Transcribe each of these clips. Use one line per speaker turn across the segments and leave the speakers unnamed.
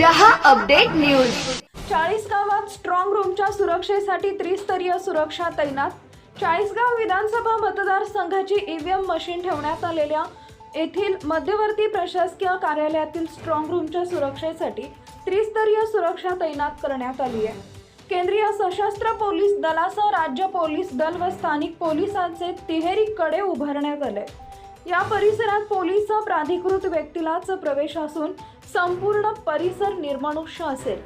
रहा update news. चाळीसगावात strong रूमच्या सुरक्षेसाठी त्रिस्तरीय सुरक्षा तैनात. चाळीसगाव विधानसभा मतदारसंघाची ईव्हीएम मशीन ठेवण्यात आलेल्या येथील मध्यवर्ती प्रशासकीय कार्यालयातील स्ट्रॉंग रूमच्या सुरक्षेसाठी त्रिस्तरीय सुरक्षा तैनात करण्यात आली आहे. केंद्रीय सशस्त्र पोलीस दलासह राज्य पोलीस दल व स्थानिक पोलिसांचे तिहेरी कडे उभारण्यात आले. या परिसरात पोलीस प्राधिकृत व्यक्तीलाच प्रवेश असून संपूर्ण परिसर निर्मनुष्य असेल.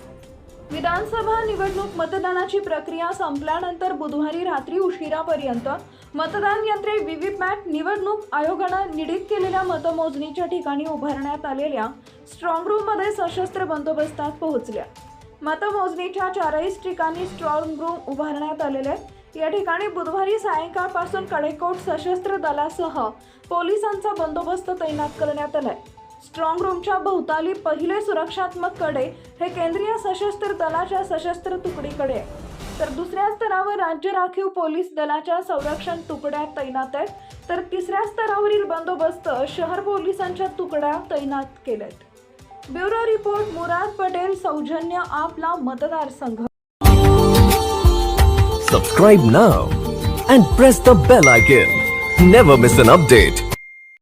विधानसभा निवडणूक मतदानाची प्रक्रिया संपल्यानंतर बुधवारी रात्री उशिरापर्यंत मतदान यंत्रे व्हीव्हीपॅट निवडणूक आयोगानं निडित केलेल्या मतमोजणीच्या ठिकाणी उभारण्यात आलेल्या स्ट्रॉंग रूममध्ये सशस्त्र बंदोबस्तात पोहोचल्या. मतमोजणीच्या चारही ठिकाणी स्ट्रॉंग रूम उभारण्यात आलेले आहेत. या ठिकाणी बुधवारी सायंकाळपासून कडेकोट सशस्त्र दलासह पोलिसांचा बंदोबस्त तैनात करण्यात आलाय. स्ट्रॉंग रूमच्या भोवताली पहिले सुरक्षात्मककडे हे केंद्रीय सशस्त्र दलाच्या सशस्त्र तुकडीकडे आहे. तर दुसऱ्या स्तरावर राज्य राखीव पोलीस दलाच्या संरक्षण तुकड्या तैनात आहेत. तर तिसऱ्या स्तरावरील बंदोबस्त शहर पोलिसांच्या तुकड्या तैनात केल्यात ब्युरो रिपोर्ट मुराद पटेल सौजन्य आपला मतदारसंघ
Subscribe now and press the bell icon. Never miss an update.